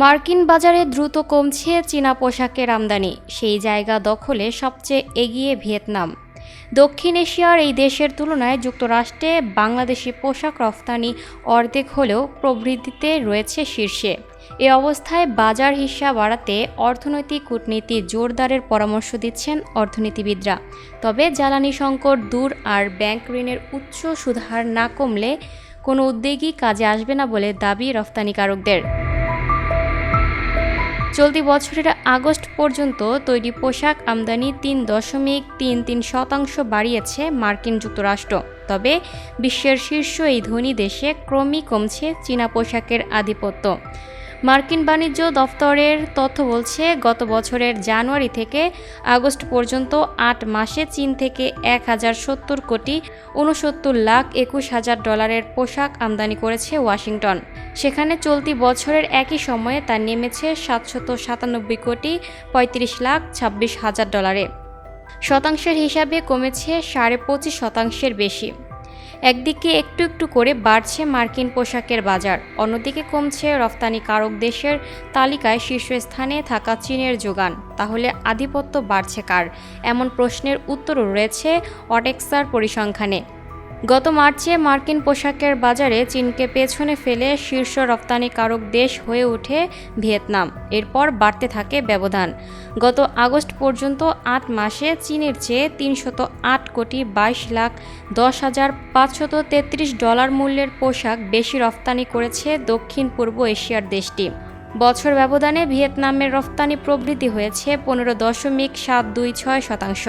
মার্কিন বাজারে দ্রুত কমছে চীনা পোশাকের আমদানি। সেই জায়গা দখলে সবচেয়ে এগিয়ে ভিয়েতনাম। দক্ষিণ এশিয়ার এই দেশের তুলনায় যুক্তরাষ্ট্রে বাংলাদেশি পোশাক রফতানি অর্ধেক হলেও প্রবৃদ্ধিতে রয়েছে শীর্ষে। এ অবস্থায় বাজার হিসাব বাড়াতে অর্থনৈতিক কূটনীতি জোরদারের পরামর্শ দিচ্ছেন অর্থনীতিবিদরা। তবে জ্বালানি সংকট দূর আর ব্যাংক ঋণের উচ্চ সুদহার না কমলে কোনো উদ্যোগই কাজে আসবে না বলে দাবি রফতানিকারকদের। চলতি বছরের আগস্ট পর্যন্ত তৈরি পোশাক আমদানি তিন দশমিক তিন তিন শতাংশ বাড়িয়েছে মার্কিন যুক্তরাষ্ট্র। তবে বিশ্বের শীর্ষ এই ধনী দেশে ক্রমেই কমছে চীনা পোশাকের আধিপত্য। মার্কিন বাণিজ্য দফতরের তথ্য বলছে, গত বছরের জানুয়ারি থেকে আগস্ট পর্যন্ত আট মাসে চীন থেকে এক হাজার সত্তর কোটি উনসত্তর লাখ একুশ হাজার ডলারের পোশাক আমদানি করেছে ওয়াশিংটন। সেখানে চলতি বছরের একই সময়ে তা নেমেছে সাতশত সাতানব্বই কোটি পঁয়ত্রিশ লাখ ছাব্বিশ হাজার ডলারে। শতাংশের হিসাবে কমেছে সাড়ে পঁচিশ শতাংশের বেশি। একদিকে একটু একটু করে বাড়ছে মার্কিন পোশাকের বাজার, অন্যদিকে কমছে রফতানিকারক দেশের তালিকায় শীর্ষস্থানে থাকা চীনের যোগান, তাহলে আধিপত্য বাড়ছে কার? এমন প্রশ্নের উত্তরও রয়েছে অটেক্সার পরিসংখ্যানে। গত মার্চে মার্কিন পোশাকের বাজারে চীনকে পেছনে ফেলে শীর্ষ রপ্তানিকারক দেশ হয়ে ওঠে ভিয়েতনাম। এরপর বাড়তে থাকে ব্যবধান। গত আগস্ট পর্যন্ত আট মাসে চীনের চেয়ে তিনশত আট কোটি বাইশ লাখ দশ হাজার পাঁচশত তেত্রিশ ডলার মূল্যের পোশাক বেশি রপ্তানি করেছে দক্ষিণ পূর্ব এশিয়ার দেশটি। বছর ব্যবধানে ভিয়েতনামের রপ্তানি প্রবৃদ্ধি হয়েছে পনেরো দশমিক সাত দুই ছয় শতাংশ।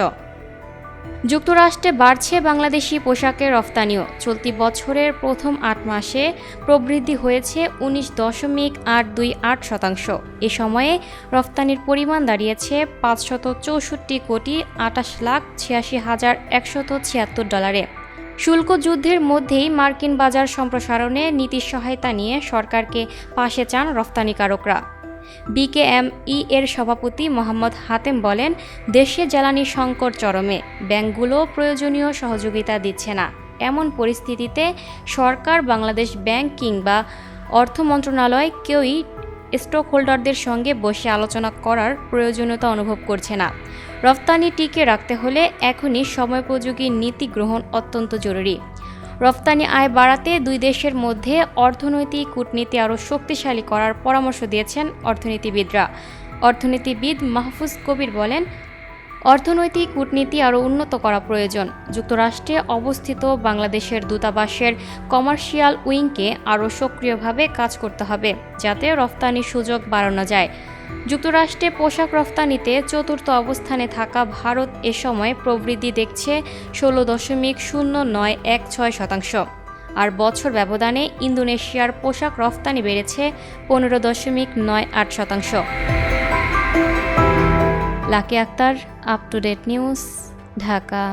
যুক্তরাষ্ট্রে বাড়ছে বাংলাদেশি পোশাকের রফতানিও। চলতি বছরের প্রথম আট মাসে প্রবৃদ্ধি হয়েছে উনিশ দশমিক আট দুই আট শতাংশ। এ সময়ে রফতানির পরিমাণ দাঁড়িয়েছে পাঁচশত চৌষট্টি কোটি আটাশ লাখ ছিয়াশি হাজার একশত ছিয়াত্তর ডলারে। শুল্ক যুদ্ধের মধ্যেই মার্কিন বাজার সম্প্রসারণে নীতি সহায়তা নিয়ে সরকারকে পাশে চান রফতানিকারকরা। বিকেএমই এর সভাপতি মোহাম্মদ হাতেম বলেন, দেশে জ্বালানি সংকট চরমে, ব্যাংকগুলো প্রয়োজনীয় সহযোগিতা দিচ্ছে না। এমন পরিস্থিতিতে সরকার, বাংলাদেশ ব্যাংক কিংবা অর্থ মন্ত্রণালয় কেউই স্টক হোল্ডারদের সঙ্গে বসে আলোচনা করার প্রয়োজনীয়তা অনুভব করছে না। রফতানি টিকে রাখতে হলে এখনই সময়োপযোগী নীতি গ্রহণ অত্যন্ত জরুরি। রফতানি আয় বাড়াতে দুই দেশের মধ্যে অর্থনৈতিক কূটনীতি আরও শক্তিশালী করার পরামর্শ দিয়েছেন অর্থনীতিবিদরা। অর্থনীতিবিদ মাহফুজ কবির বলেন, অর্থনৈতিক কূটনীতি আরও উন্নত করা প্রয়োজন। যুক্তরাষ্ট্রে অবস্থিত বাংলাদেশের দূতাবাসের কমার্শিয়াল উইংকে আরও সক্রিয়ভাবে কাজ করতে হবে, যাতে রফতানির সুযোগ বাড়ানো যায়। যুক্তরাষ্ট্রে পোশাক রফতানিতে চতুর্থ অবস্থানে থাকা ভারত এ সময় প্রবৃদ্ধি দেখছে ষোলো দশমিক শূন্য নয় এক ছয় শতাংশ। আর বছর ব্যবধানে ইন্দোনেশিয়ার পোশাক রফতানি বেড়েছে পনেরো দশমিক নয় আট শতাংশ। Lucky Akter up to date news Dhaka.